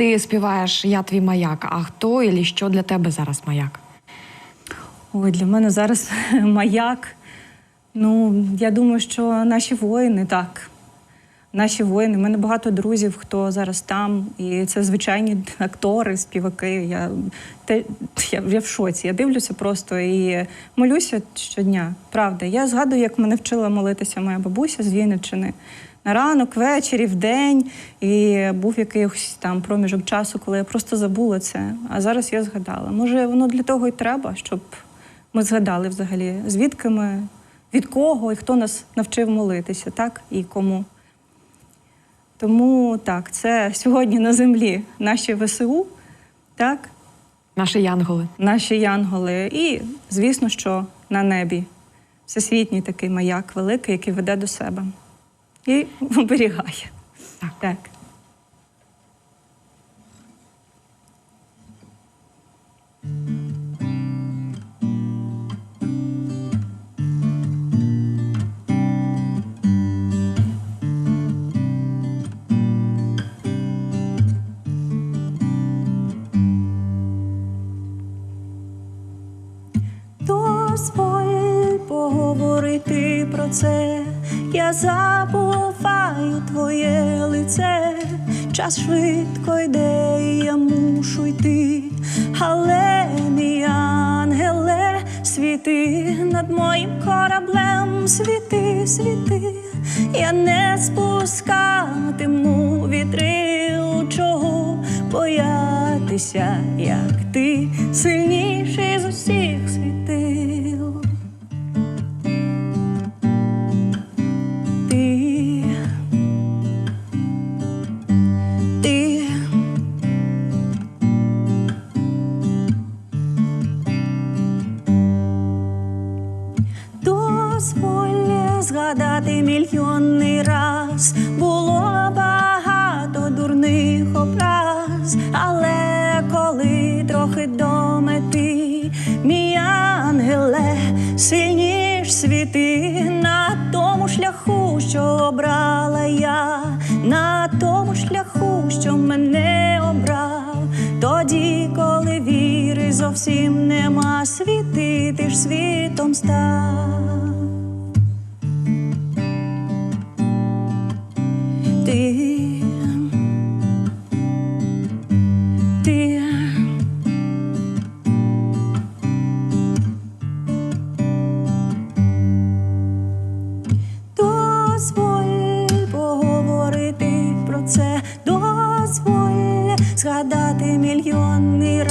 ти співаєш Я твій маяк. А хто і що для тебе зараз маяк? Ой, для мене зараз маяк. Ну, я думаю, що наші воїни так. Наші воїни. У мене багато друзів, хто зараз там. І це звичайні актори, співаки. Я, те, я, я в шоці. Я дивлюся просто і молюся щодня. Правда. Я згадую, як мене вчила молитися моя бабуся з Вінниччини. На ранок, ввечері, в день. І був якийсь там проміжок часу, коли я просто забула це. А зараз я згадала. Може, воно для того і треба, щоб ми згадали взагалі, звідки ми, від кого і хто нас навчив молитися, так і кому. Тому так, це сьогодні на землі наші ВСУ, так, Наші янголи. наші янголи, і, звісно, що на небі всесвітній такий маяк великий, який веде до себе і оберігає. Так. Так. Дозволь поговорити про це, я забуваю твоє лице, час швидко йде, і я мушу йти, але мій ангеле, світи над моїм кораблем, світи, світи, я не спускатиму вітрил, чого боятися, як ти сильніший з усіх світил. Згадати мільйонний раз було багато дурних образ, але коли трохи до мети, мій ангеле, сильніш світи на тому шляху, що обрала я, на тому шляху, що мене обрав, тоді, коли віри зовсім нема, світи, ти ж світом став. Мільйонний